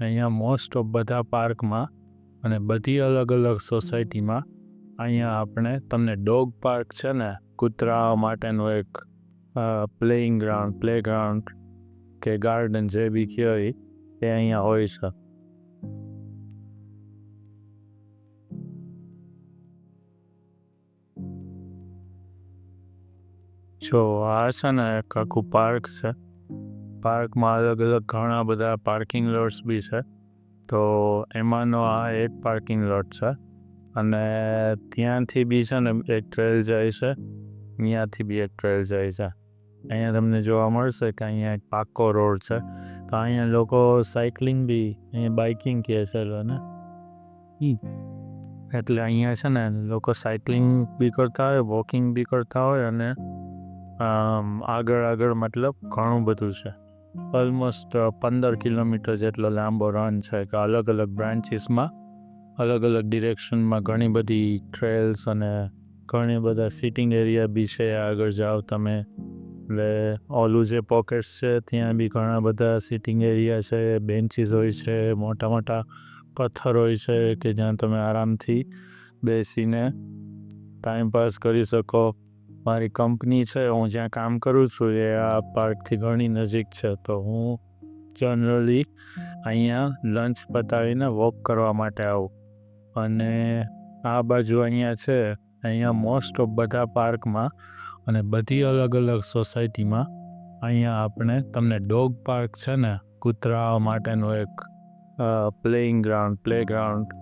અહીંયા most of બધા પાર્કમાં અને બધી અલગ અલગ સોસાયટીમાં અહીંયા આપણે તમને ડોગ પાર્ક છે ને કૂતરા માટેનું એક પ્લેઇંગ ગ્રાઉન્ડ પ્લે ગ્રાઉન્ડ કે ગાર્ડન જે બી કહેવાય એ અહીંયા હોય છે. જો આ છે ને એક આખું પાર્ક છે. પાર્કમાં અલગ અલગ ઘણા બધા પાર્કિંગ લોટ્સ બી છે. તો એમાંનો આ એક પાર્કિંગ લોટ છે. અને ત્યાંથી બી છે ને એક ટ્રેલ જાય છે. અહીંયાથી બી એક ટ્રેલ જાય છે. અહીંયા તમને જોવા મળશે કે અહીંયા એક પાક્કો રોડ છે. તો અહીંયા લોકો સાયકલિંગ બી, અહીંયા બાઇકિંગ કહે છે ને એટલે અહીંયા છે ને લોકો સાયકલિંગ બી કરતા હોય વોકિંગ બી કરતા હોય અને આગળ આગળ મતલબ ઘણું બધું છે. ઓલમોસ્ટ પંદર કિલોમીટર જેટલો લાંબો રન છે કે અલગ અલગ બ્રાન્ચીસમાં અલગ અલગ ડિરેક્શનમાં ઘણી બધી ટ્રેલ્સ અને ઘણી બધા સિટિંગ એરિયા બી છે. આગળ જાઓ તમે. એટલે ઓલું જે પોકેટ્સ છે, ત્યાં બી ઘણા બધા સિટિંગ એરિયા છે બેન્ચીસ હોય છે, મોટા મોટા પથ્થર હોય છે કે જ્યાં તમે આરામથી બેસીને ટાઈમ પાસ કરી શકો. મારી કંપની છે, હું જ્યાં કામ કરું છું, એ આ પાર્કથી ઘણી નજીક છે. તો હું જનરલી અહીંયા લંચ પતાવીને વોક કરવા માટે આવું. અને આ બાજુ અહીંયા છે, અહીંયા મોસ્ટ ઓફ બધા પાર્કમાં અને બધી અલગ અલગ સોસાયટીમાં અહીંયા આપણે, તમને ડોગ પાર્ક છે ને કૂતરા માટેનું એક પ્લેઇંગ ગ્રાઉન્ડ પ્લે ગ્રાઉન્ડ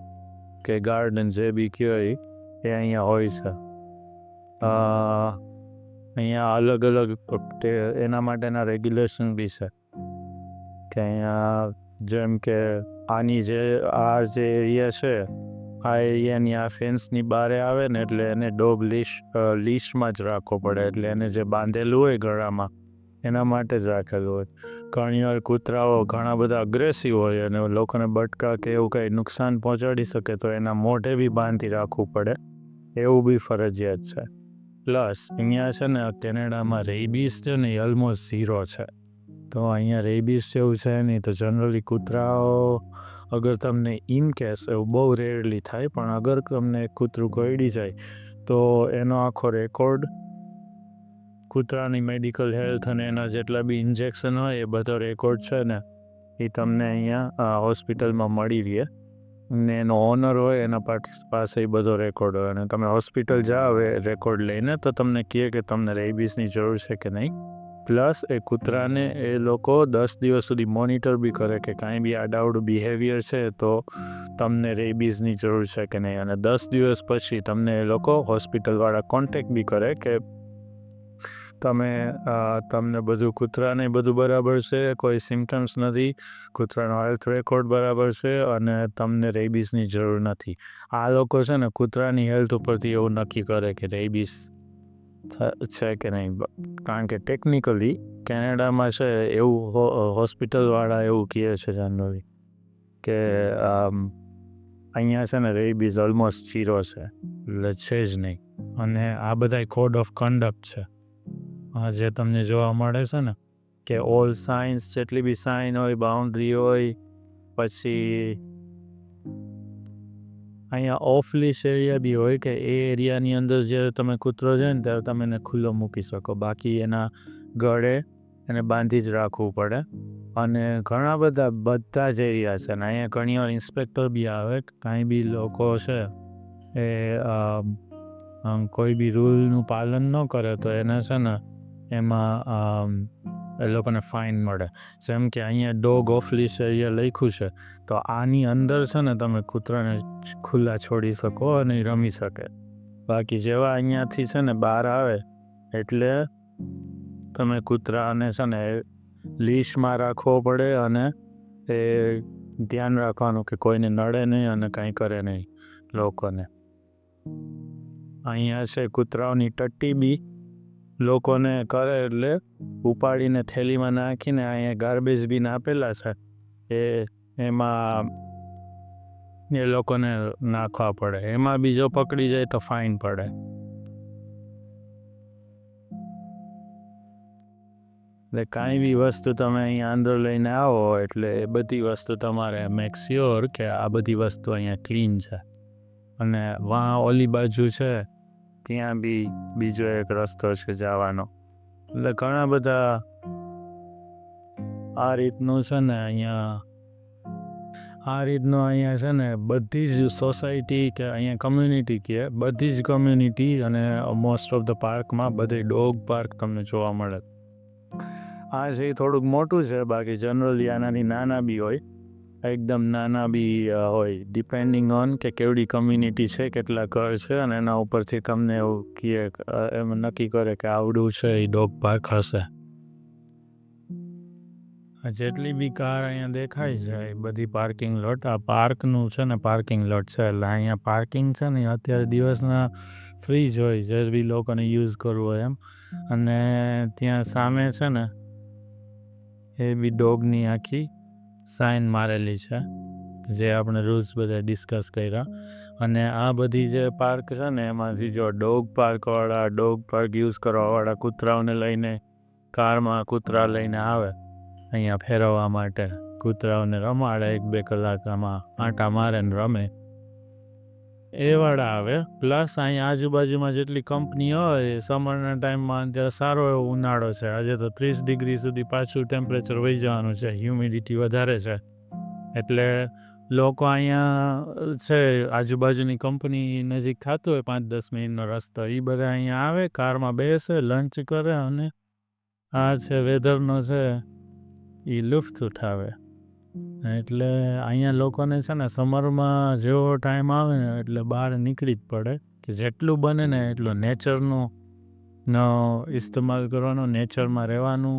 કે ગાર્ડન જે બી કહેવાય, એ અહીંયા હોય છે. અહીંયા અલગ અલગ એના માટેના રેગ્યુલેશન બી છે. કે અહીંયા જેમ કે આની જે, આ જે એરિયા છે, આ એરિયાની આ ફેન્સની બારે આવે ને એટલે એને ડોગ લીશ લીશમાં જ રાખવો પડે. એટલે એને જે બાંધેલું હોય ગળામાં, એના માટે જ રાખેલું હોય. ઘણી વાર કૂતરાઓ ઘણા બધા અગ્રેસિવ હોય અને લોકોને બટકા કે એવું કંઈ નુકસાન પહોંચાડી શકે તો એના મોઢે બી બાંધી રાખવું પડે. એવું બી ફરજિયાત છે. પ્લસ અહીંયા છે ને, કેનેડામાં રેબીસ છે ને ઓલમોસ્ટ ઝીરો છે. તો અહીંયા રેબીસ જેવું છે નહીં, તો જનરલી કૂતરાઓ, અગર તમને ઇન કેસ એવું બહુ રેરલી થાય, પણ અગર તમને કૂતરું કરડી જાય, તો એનો આખો રેકોર્ડ કૂતરાની મેડિકલ હેલ્થ અને એના જેટલા બી ઇન્જેક્શન હોય, એ બધો રેકોર્ડ છે ને, એ તમને અહીંયા હોસ્પિટલમાં મળી રહે. ને એનો ઓનર હોય, એના પાસે એ બધો રેકોર્ડ હોય. અને તમે હોસ્પિટલ જાઓ, એ રેકોર્ડ લઈને તો તમને કહે કે તમને રેબીસની જરૂર છે કે નહીં. પ્લસ એ કૂતરાને એ લોકો દસ દિવસ સુધી મોનિટર બી કરે કે કાંઈ બી આડાવડું બિહેવિયર છે તો તમને રેબીઝની જરૂર છે કે નહીં. અને દસ દિવસ પછી તમને એ લોકો હોસ્પિટલવાળા કોન્ટેક બી કરે કે તમે તમને બધું કૂતરાને બધું બરાબર છે, કોઈ સિમ્ટમ્સ નથી. કૂતરાનો હેલ્થ રેકોર્ડ બરાબર છે અને તમને રેબીસની જરૂર નથી. આ લોકો છે ને કૂતરાની હેલ્થ ઉપરથી એવું નક્કી કરે કે રેબીસ છે કે નહીં. કારણ કે ટેકનિકલી કેનેડામાં છે એવું હોસ્પિટલવાળા એવું કહે છે જનરલી કે અહીંયા છે ને રેબીઝ ઓલમોસ્ટ ચીરો છે. એટલે છે જ નહીં. અને આ બધા કોડ ઓફ કન્ડક્ટ છે. જે તમને જોવા મળે છે ને કે ઓલ સાયન્સ જેટલી બી સાઇન હોય બાઉન્ડ્રી હોય પછી અહીંયા ઓફ લીસ એરિયા બી હોય કે એ એરિયાની અંદર જ્યારે તમે કૂતરો છે ને ત્યારે તમે એને ખુલ્લો મૂકી શકો. બાકી એના ગળે એને બાંધી જ રાખવું પડે. અને ઘણા બધા બધા જ એરિયા છે ને અહીંયા ઘણી વાર ઇન્સ્પેક્ટર બી આવે કાંઈ બી લોકો છે એ કોઈ બી રૂલનું પાલન ન કરે તો એને છે ને એમાં એ લોકોને ફાઇન મળે. જેમ કે અહીંયા ડોગ ઓફ લીસ એરિયા લખ્યું છે. તો આની અંદર છે ને તમે કૂતરાને ખુલ્લા છોડી શકો અને રમી શકે. બાકી જેવા અહીંયાથી છે ને બહાર આવે, એટલે તમે કૂતરાને છે ને લીશમાં રાખવો પડે અને એ ધ્યાન રાખવાનું કે કોઈને નડે નહીં અને કાંઈ કરે નહીં લોકોને. અહીંયા છે કૂતરાઓની ટટ્ટી બી. લોકોને કરે એટલે ઉપાડીને થેલીમાં નાખીને અહીંયા ગાર્બેજ બી આપેલા છે. એ, એમાં એ લોકોને નાખવા પડે. એમાં બીજો પકડી જાય તો ફાઇન પડે. એટલે કાંઈ બી વસ્તુ તમે અહીંયા અંદર લઈને આવો એટલે એ બધી વસ્તુ તમારે મેક શ્યોર કે આ બધી વસ્તુ અહીંયા ક્લીન છે. અને વાં ઓલી બાજુ છે ત્યાં બી બીજો એક રસ્તો છે જવાનો. એટલે ઘણા બધા આ રીતનું છે ને અહીંયા, આ રીતનું અહીંયા છે ને બધી જ સોસાયટી કે અહીંયા કમ્યુનિટી કે બધી જ કમ્યુનિટી અને મોસ્ટ ઓફ ધ પાર્કમાં બધે ડોગ પાર્ક તમને જોવા મળે. આ છે એ થોડુંક મોટું છે, બાકી જનરલી આનાથી નાના બી હોય એકદમ નાના બી હોય. ડિપેન્ડિંગ ઓન કે કેવડી કમ્યુનિટી છે, કેટલા ઘર છે અને એના ઉપરથી તમને એવું કહે એમ નક્કી કરે કે આવડું છે એ ડોગ પાર્ક હશે. જેટલી બી કાર અહીંયા દેખાય છે, એ બધી પાર્કિંગ લોટ આ પાર્કનું છે ને પાર્કિંગ લોટ છે. એટલે અહીંયા પાર્કિંગ છે ને અત્યારે દિવસના ફ્રી જ હોય, જે બી લોકોને યુઝ કરવું હોય એમ. અને ત્યાં સામે છે ને, એ બી ડોગની આખી સાઇન મારેલી છે, જે આપણે રૂલ્સ બધા ડિસ્કસ કર્યા. અને આ બધી જે પાર્ક છે ને, એમાંથી જો ડોગ પાર્કવાળા, ડોગ પાર્ક યુઝ કરવાવાળા કૂતરાઓને લઈને કારમાં કૂતરા લઈને આવે, અહીંયા ફેરવવા માટે કૂતરાઓને રમાડે, એક બે કલાક આમાં આંટા મારે ને રમે. એ વાળા આવે. પ્લસ અહીંયા આજુબાજુમાં જેટલી કંપની હોય સમરના ટાઈમમાં અત્યારે સારો એવો ઉનાળો છે. આજે તો ત્રીસ ડિગ્રી સુધી પાછું ટેમ્પરેચર વહી જવાનું છે. હ્યુમિડિટી વધારે છે. એટલે લોકો અહીંયા છે, આજુબાજુની કંપની નજીક ખાતું હોય પાંચ દસ મિનિટનો રસ્તો. એ બધા અહીંયા આવે, કારમાં બેસે લંચ કરે અને આ છે વેધરનો છે એ લુફ્ત ઉઠાવે. એટલે અહીંયા લોકોને છે ને સમરમાં જેવો ટાઈમ આવે ને એટલે બહાર નીકળી જ પડે કે જેટલું બને ને એટલું નેચરનું ઇસ્તેમાલ કરવાનો નેચરમાં રહેવાનું.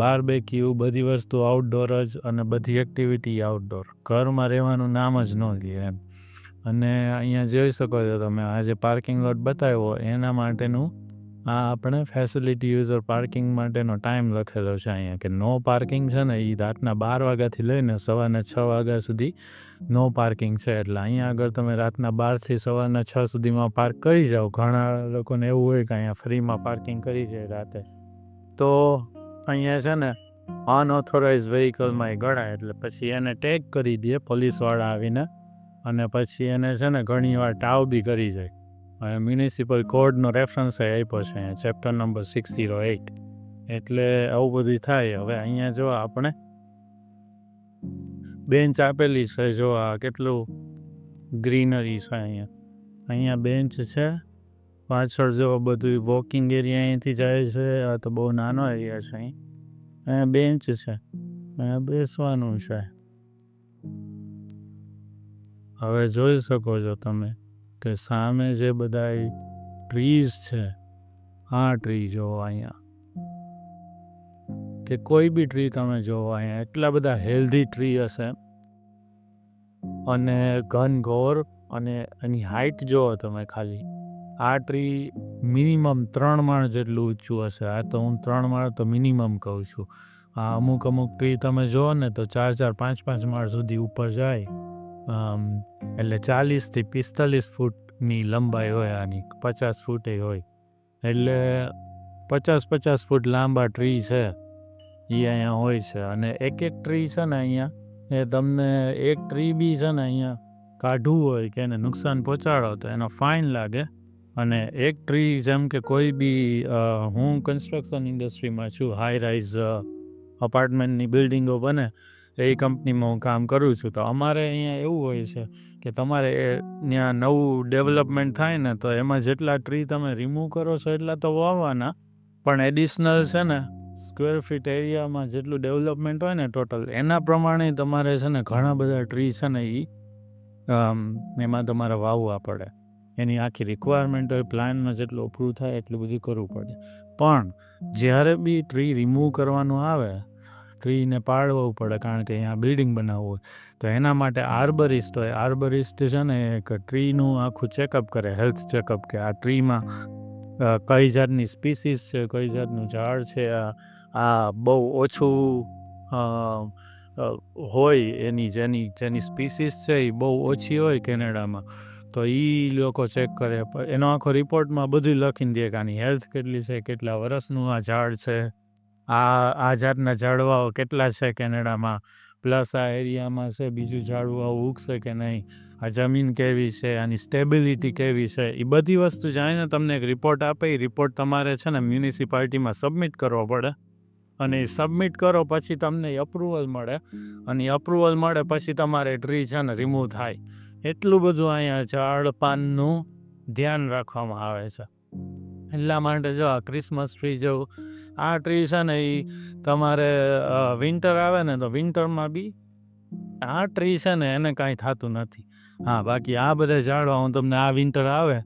બાર બેક્યુ બધી વસ્તુ આઉટડોર જ અને બધી એક્ટિવિટી આઉટડોર ઘરમાં રહેવાનું નામ જ ન લે એમ. અને અહીંયા જોઈ શકો છો તમે, આ જે પાર્કિંગ લોટ બતાવ્યો, એના માટેનું આ આપણે ફેસિલિટી યુઝર પાર્કિંગ માટેનો ટાઈમ લખેલો છે અહીંયા કે નો પાર્કિંગ છે ને એ રાતના બાર વાગ્યાથી લઈને સવારના છ વાગ્યા સુધી નો પાર્કિંગ છે. એટલે અહીંયા આગળ તમે રાતના બારથી સવારના છ સુધીમાં પાર્ક કરી જાઓ. ઘણા લોકોને એવું હોય કે અહીંયા ફ્રીમાં પાર્કિંગ કરી જાય રાતે. તો અહીંયા છે ને અનઓથોરાઇઝ વ્હીકલમાં એ ગણાય. એટલે પછી એને ટેગ કરી દે પોલીસવાળા આવીને. અને પછી એને છે ને ઘણીવાર ટાવ બી કરી જાય. મ્યુનિસિપલ કોડનો રેફરન્સ આપ્યો છે અહીંયા chapter number six zero eight એટલે આવું બધું થાય. હવે અહીંયા જો આપણે બેન્ચ આપેલી છે, જો આ કેટલું ગ્રીનરી છે અહીંયા. અહીંયા બેન્ચ છે. પાછળ જો બધું વોકિંગ એરિયા અહીંથી જાય છે, આ તો બહુ નાનો એરિયા છે અહીં. અહીંયા બેન્ચ છે. અહીંયા બેસવાનું છે. હવે જોઈ શકો છો તમે. કે સામે જે બધા ટ્રીઝ છે, આ ટ્રી જોવો અહીંયા. કે કોઈ બી ટ્રી તમે જોવો અહીંયા, એટલા બધા હેલ્ધી ટ્રી હશે. અને ઘનઘોર અને એની હાઇટ જોવો તમે ખાલી. આ ટ્રી મિનિમમ ત્રણ માળ જેટલું ઊંચું હશે. આ તો હું ત્રણ માળ તો મિનિમમ કહું છું. આ અમુક અમુક ટ્રી તમે જુઓ ને તો ચાર ચાર પાંચ પાંચ માળ સુધી ઉપર જાય. એટલે ચાલીસથી પિસ્તાલીસ ફૂટની લંબાઈ હોય આની, પચાસ ફૂટે હોય. એટલે પચાસ પચાસ ફૂટ લાંબા ટ્રી છે એ અહીંયા હોય છે. અને એક એક ટ્રી છે ને અહીંયા, એ તમને એક ટ્રી બી છે ને અહીંયા કાઢવું હોય કે એને નુકસાન પહોંચાડો તો એનો ફાઇન લાગે. અને એક ટ્રી જેમ કે કોઈ બી હું કન્સ્ટ્રક્શન ઇન્ડસ્ટ્રીમાં છું હાઈ રાઇઝ અપાર્ટમેન્ટની બિલ્ડિંગો બને એ કંપનીમાં હું કામ કરું છું. તો અમારે અહીંયા એવું હોય છે કે તમારે એ ત્યાં નવું ડેવલપમેન્ટ થાય ને, તો એમાં જેટલા ટ્રી તમે રિમૂવ કરો છો એટલા તો વાવવાના. પણ એડિશનલ છે ને, સ્ક્વેર ફીટ એરિયામાં જેટલું ડેવલપમેન્ટ હોય ને ટોટલ, એના પ્રમાણે તમારે છે ને ઘણા બધા ટ્રી છે ને એ એમાં તમારે વાવવા પડે. એની આખી રિક્વાયરમેન્ટ હોય પ્લાનમાં જેટલું અપ્રૂવ થાય એટલું બધું કરવું પડે. પણ જ્યારે બી ટ્રી રિમૂવ કરવાનું આવે ટ્રીને પાડવું પડે, કારણ કે અહીંયા બિલ્ડિંગ બનાવવું હોય. તો એના માટે આર્બરિસ્ટ હોય. આર્બરિસ્ટ છે ને, એક ટ્રીનું આખું ચેકઅપ કરે, હેલ્થ ચેકઅપ કે આ ટ્રીમાં કઈ જાતની સ્પીસીસ છે, કઈ જાતનું ઝાડ છે, આ આ બહુ ઓછું હોય એની જેની જેની સ્પીસીસ છે એ બહુ ઓછી હોય કેનેડામાં. તો એ લોકો ચેક કરે. એનો આખો રિપોર્ટમાં બધું લખીને દે કે આની હેલ્થ કેટલી છે, કેટલા વર્ષનું આ ઝાડ છે. આ આ જાતના ઝાડવાઓ કેટલા છે કેનેડામાં? પ્લસ આ એરિયામાં છે બીજું ઝાડવાઓ ઉગશે કે નહીં? આ જમીન કેવી છે? આની સ્ટેબિલિટી કેવી છે? એ બધી વસ્તુ જાણીને તમને એક રિપોર્ટ આપે. એ રિપોર્ટ તમારે છે ને મ્યુનિસિપાલિટીમાં સબમિટ કરવો પડે. અને એ સબમિટ કરો પછી તમને અપ્રુવલ મળે. અને એ અપ્રુવલ મળે પછી તમારે ટ્રી છે ને રિમૂવ થાય. એટલું બધું અહીંયા ઝાડ પાનનું ધ્યાન રાખવામાં આવે છે. એટલા માટે જો આ ક્રિસમસ ટ્રી જેવું આ ટ્રી છે ને એ તમારે વિન્ટર આવે ને તો વિન્ટરમાં બી આ ટ્રી છે ને એને કાંઈ થતું નથી. હા, બાકી આ બધા ઝાડવા હું તમને આ વિન્ટર આવે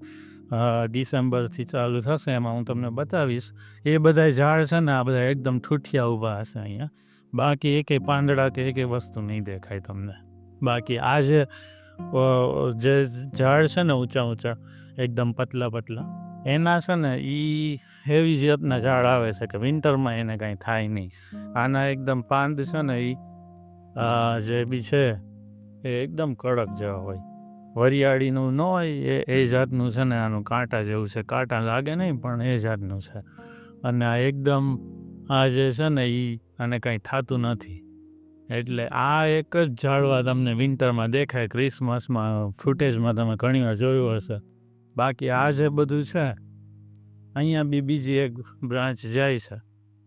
ડિસેમ્બરથી ચાલુ થશે એમાં હું તમને બતાવીશ. એ બધા ઝાડ છે ને આ બધા એકદમ ઠૂઠિયા ઊભા હશે અહીંયા. બાકી એકે પાંદડા કે એકે વસ્તુ નહીં દેખાય તમને. બાકી આ જે જે ઝાડ છે ને ઊંચા ઊંચા, એકદમ પતલા પતલા એના છે ને એ એવી જાતના ઝાડ આવે છે કે વિન્ટરમાં એને કાંઈ થાય નહીં. આના એકદમ પાંદ છે ને એ જે બી છે, એ એકદમ કડક જેવા હોય. વરિયાળીનું ન હોય, એ એ જાતનું છે ને, આનું કાંટા જેવું છે. કાંટા લાગે નહીં, પણ એ જાતનું છે. અને આ એકદમ, આ જે છે ને એ આને કાંઈ થતું નથી. એટલે આ એક જ ઝાડવા તમને વિન્ટરમાં દેખાય ક્રિસમસમાં ફૂટેજમાં તમે ઘણીવાર જોયું હશે. બાકી આ જે બધું છે, અહીંયા બી બીજી એક બ્રાન્ચ જાય છે.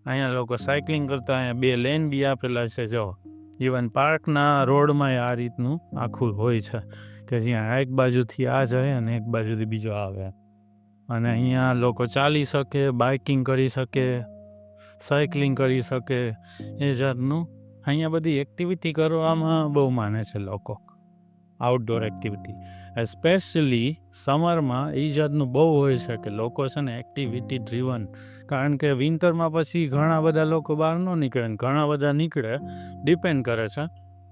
અહીંયા લોકો સાયકલિંગ કરતા, અહીંયા બે લેન બી આપેલા છે, જો. ઇવન પાર્કના રોડમાં આ રીતનું આખું હોય છે, કે જ્યાં એક બાજુથી આ જાય અને એક બાજુથી બીજો આવે. અને અહીંયા લોકો ચાલી શકે, બાઇકિંગ કરી શકે, સાયકલિંગ કરી શકે, એ જાતનું. અહીંયા બધી એક્ટિવિટી કરવામાં બહુ માને છે લોકો. આઉટડોર એક્ટિવિટી સ્પેશિયલી સમરમાં એ જાતનું બહુ હોય છે કે લોકો છે ને એક્ટિવિટી ડ્રીવન કારણ કે વિન્ટરમાં પછી ઘણા બધા લોકો બહાર ન નીકળે ને ઘણા બધા નીકળે ડિપેન્ડ કરે છે.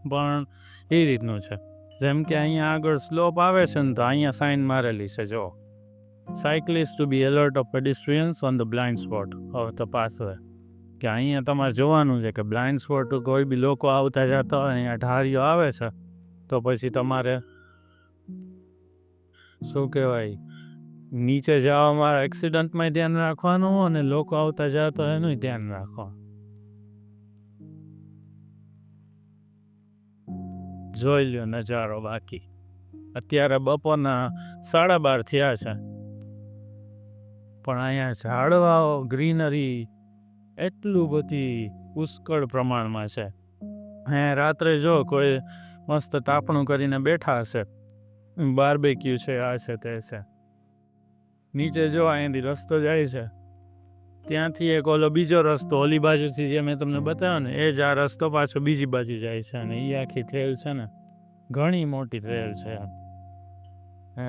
પણ એ રીતનું છે. જેમ કે અહીંયા આગળ સ્લોપ આવે છે ને તો અહીંયા સાઇન મારેલી છે જો cyclist to be alert of pedestrians on the blind spot of the passway કે અહીંયા તમારે જોવાનું છે કે બ્લાઇન્ડ સ્પોટ કોઈ બી લોકો આવતા જતા હોય, અહીંયા ઢારીઓ આવે છે. તો પછી તમારે શું કહેવાય? નીચે જવામાં એક્સિડન્ટમાં ધ્યાન રાખવાનું અને લોકો આવતા જાય તો એનું ધ્યાન રાખવાનું. જોઈ લ્યો નજારો બાકી. અત્યારે બપોરના સાડા બાર થયા છે. પણ અહીંયા ઝાડવાઓ, ગ્રીનરી એટલું બધી પુષ્કળ પ્રમાણમાં છે. હે રાત્રે જો કોઈ મસ્ત તાપણું કરીને બેઠા હશે. બારબેક્યુ છે, આ છે, તે છે. નીચે જો અહીંથી રસ્તો જાય છે. ત્યાંથી એક ઓલો બીજો રસ્તો ઓલી બાજુથી જે મેં તમને બતાવ્યો ને, એ જ આ રસ્તો પાછો બીજી બાજુ જાય છે અને એ આખી ટ્રેલ છે ને, ઘણી મોટી ટ્રેલ છે.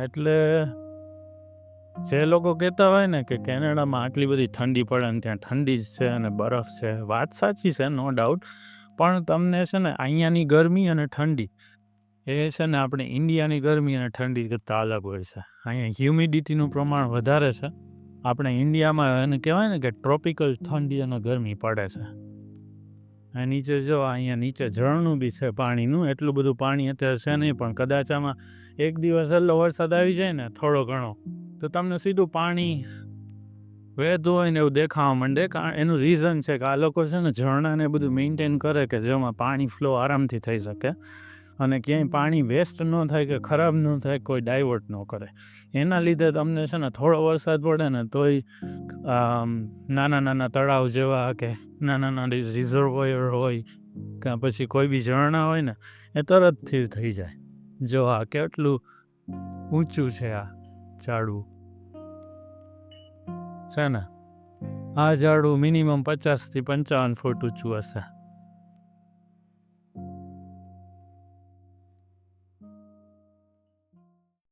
એટલે જે લોકો કહેતા હોય ને કે કેનેડામાં આટલી બધી ઠંડી પડે ને ત્યાં ઠંડી જ છે અને બરફ છે, વાત સાચી છે નો ડાઉટ પણ તમને છે ને અહીંયાની ગરમી અને ઠંડી, એ છે ને આપણે ઇન્ડિયાની ગરમી અને ઠંડી કરતાં અલગ હોય છે. અહીંયા હ્યુમિડિટીનું પ્રમાણ વધારે છે. આપણે ઇન્ડિયામાં એને કહેવાય ને કે ટ્રોપિકલ ઠંડી અને ગરમી પડે છે. આ નીચે જો, અહીંયા નીચે ઝરણું બી છે પાણીનું, એટલું બધું પાણી અત્યારે છે નહીં, પણ કદાચ આમાં એક દિવસ એટલો વરસાદ આવી જાય ને થોડો ઘણો, તો તમને સીધું પાણી વહેતું હોય ને એવું દેખાવા માંડે. કારણ એનું રીઝન છે કે આ લોકો છે ને ઝરણાને બધું મેન્ટેન કરે કે જેમાં પાણી ફ્લો આરામથી થઈ શકે. અને ક્યાંય પાણી વેસ્ટ ન થાય કે ખરાબ ન થાય, કોઈ ડાયવર્ટ ન કરે. એના લીધે તમને છે ને થોડો વરસાદ પડે ને તોય નાના નાના તળાવ જેવા કે નાના નાના રિઝર્વોયર હોય, કે પછી કોઈ બી ઝરણા હોય ને, એ તરતથી થઈ જાય. જો આ કેટલું ઊંચું છે આ ઝાડવું. છે ને? આ ઝાડું મિનિમમ પચાસથી પંચાવન ફૂટ ઊંચું હશે.